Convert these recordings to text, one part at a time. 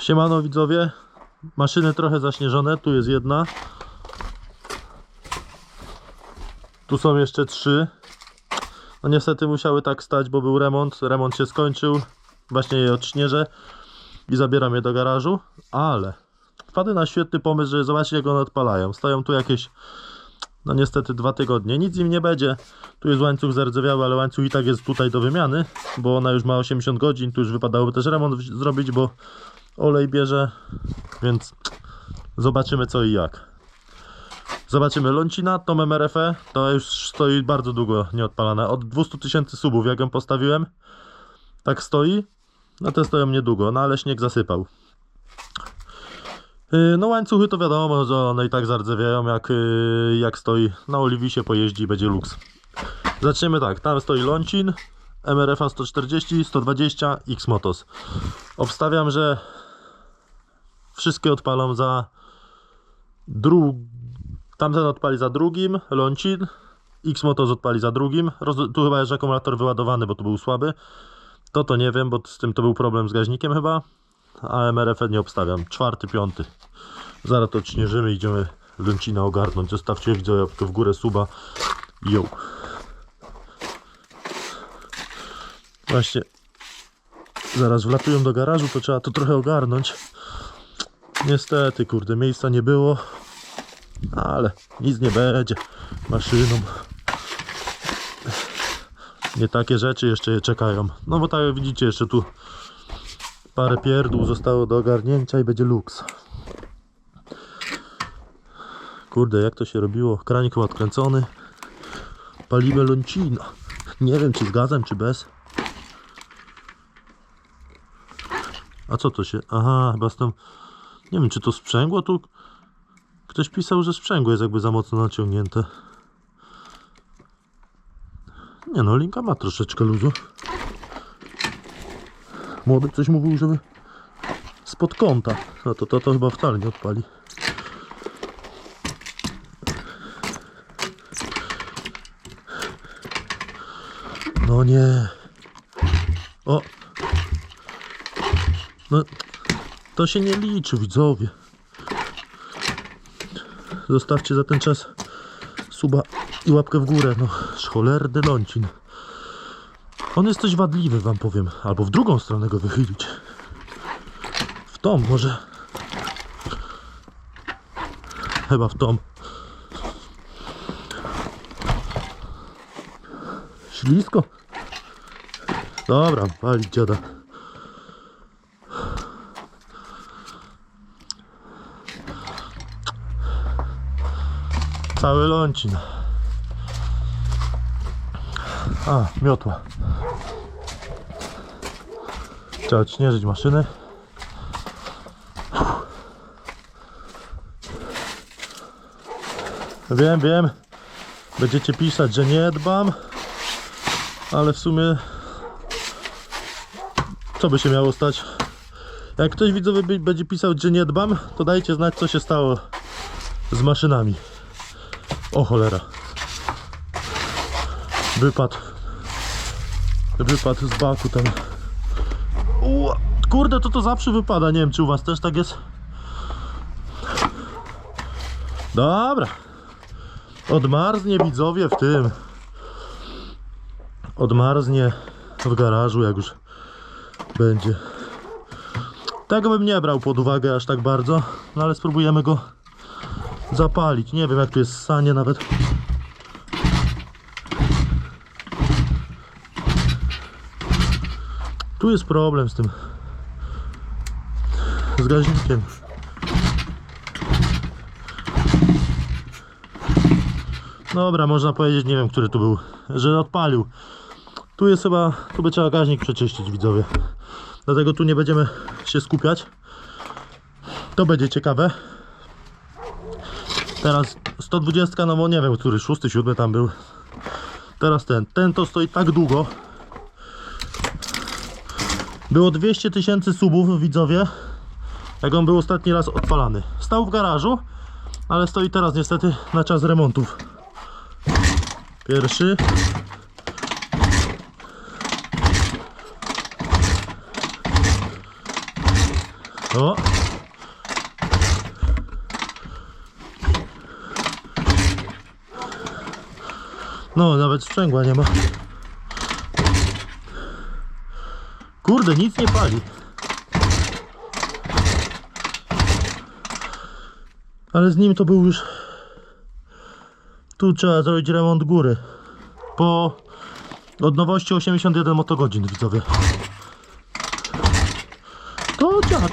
Siemano widzowie, maszyny trochę zaśnieżone, tu jest jedna. Tu są jeszcze trzy. No niestety musiały tak stać, bo był remont, remont się skończył. Właśnie je odśnieżę i zabieram je do garażu, ale wpadłem na świetny pomysł, że zobaczcie jak one odpalają. Stoją tu jakieś, no niestety dwa tygodnie, nic im nie będzie. Tu jest łańcuch zardzewiały, ale łańcuch i tak jest tutaj do wymiany, bo ona już ma 80 godzin, tu już wypadałoby też remont zrobić, bo olej bierze, więc zobaczymy co i jak. Zobaczymy Loncina, tą MRFE, to już stoi bardzo długo nieodpalana. Od 200 tysięcy subów jak ją postawiłem, tak stoi. No te stoją niedługo, no ale śnieg zasypał. Yy, No łańcuchy to wiadomo, że one i tak zardzewiają jak, yy, jak stoi. Na Oliwisie pojeździ będzie luks. Zaczniemy tak, tam stoi Loncin, MRFA 140, 120, X-Motos. Obstawiam, że wszystkie odpalą za dru... Tamten odpali za drugim, Loncin, X-Motos odpali za drugim. Roz... Tu chyba jest akumulator wyładowany, bo tu był słaby. To to nie wiem, bo z tym to był problem z gaźnikiem chyba. A MRF nie obstawiam. Czwarty, piąty. Zaraz to odśnieżymy, idziemy Loncina ogarnąć. Zostawcie widzę łapkę w górę, suba. Yo. Właśnie. Zaraz wlatują do garażu, to trzeba to trochę ogarnąć. Niestety, kurde, miejsca nie było. Ale nic nie będzie. Maszyną. Nie takie rzeczy jeszcze je czekają. No bo tak jak widzicie, jeszcze tu parę pierdół zostało do ogarnięcia i będzie luks. Kurde, jak to się robiło? Kranik chyba odkręcony. Palimy Loncina. Nie wiem, czy z gazem, czy bez. A co to się? Aha, chyba z tą... Nie wiem, czy to sprzęgło tu... Ktoś pisał, że sprzęgło jest jakby za mocno naciągnięte. Nie no, linka ma troszeczkę luzu. Młody coś mówił, żeby spod kąta. No to, to, to chyba wcale nie odpali. No nie. O. No, to się nie liczy, widzowie. Zostawcie za ten czas suba i łapkę w górę. No, cholerny lącin. On jest coś wadliwy, wam powiem. Albo w drugą stronę go wychylić. W tą może. Chyba w tą. Ślisko. Dobra, palić dziada. Cały lącin. A, miotła. Trzeba odśnieżyć maszyny. Wiem, wiem. Będziecie pisać, że nie dbam. Ale w sumie co by się miało stać? Jak ktoś widzowie by- będzie pisał, że nie dbam, to dajcie znać co się stało z maszynami. O cholera. Wypadł. Wypadł z baku. Ua, kurde, to to zawsze wypada. Nie wiem, czy u was też tak jest. Dobra. Odmarznie widzowie w tym. Odmarznie w garażu, jak już będzie. Tego bym nie brał pod uwagę aż tak bardzo, no ale spróbujemy go zapalić. Nie wiem jak tu jest sanie nawet. Tu jest problem z tym. Z gaźnikiem. Dobra, można powiedzieć, nie wiem, który tu był, że odpalił. Tu jest chyba, tu by trzeba gaźnik przeczyścić, widzowie. Dlatego tu nie będziemy się skupiać. To będzie ciekawe. Teraz 120, no bo nie wiem, który 6, 7 tam był. Teraz ten. Ten to stoi tak długo. Było 200 tysięcy subów, widzowie. Jak on był ostatni raz odpalany. Stał w garażu, ale stoi teraz niestety na czas remontów. Pierwszy. O! No, nawet sprzęgła nie ma. Kurde, nic nie pali. Ale z nim to był już... Tu trzeba zrobić remont góry. Po... Od nowości 81 motogodzin, widzowie. To dziad.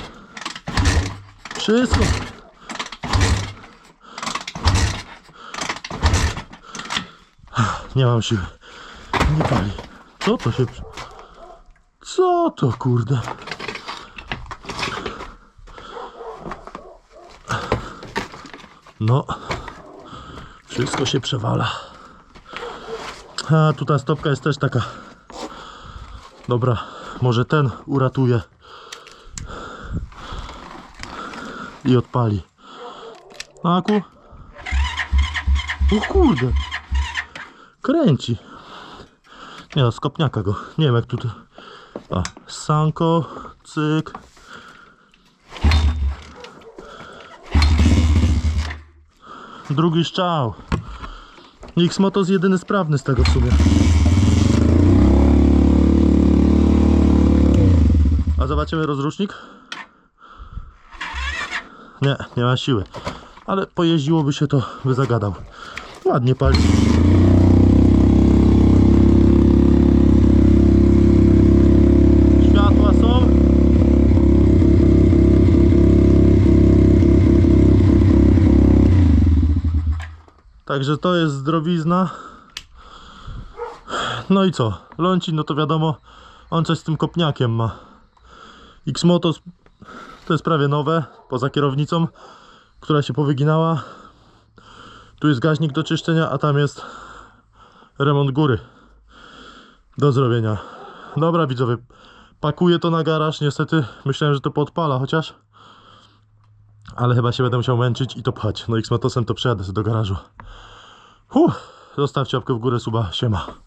Wszystko. Nie mam siły. Nie pali. Co to się... Co to kurde? No. Wszystko się przewala. A tu ta stopka jest też taka. Dobra, może ten uratuje. I odpali. Aku? O kurde. Kręci. Nie no, skopniaka go. Nie wiem jak tutaj. Sanko, cyk. Drugi strzał. X-Moto jest jedyny sprawny z tego w sumie. A zobaczymy rozrusznik? Nie, nie ma siły. Ale pojeździłoby się to, by zagadał. Ładnie pali. Światła są. Także to jest zdrowizna. No i co? Ląci, no to wiadomo, on coś z tym kopniakiem ma. X-Moto to jest prawie nowe, poza kierownicą, która się powyginała. Tu jest gaźnik do czyszczenia, a tam jest remont góry do zrobienia. Dobra widzowie, pakuję to na garaż. Niestety myślałem, że to podpala, chociaż ale chyba się będę musiał męczyć i to pchać. No X-Motosem to przejadę do garażu. Huh, zostawcie łapkę w górę, suba, siema.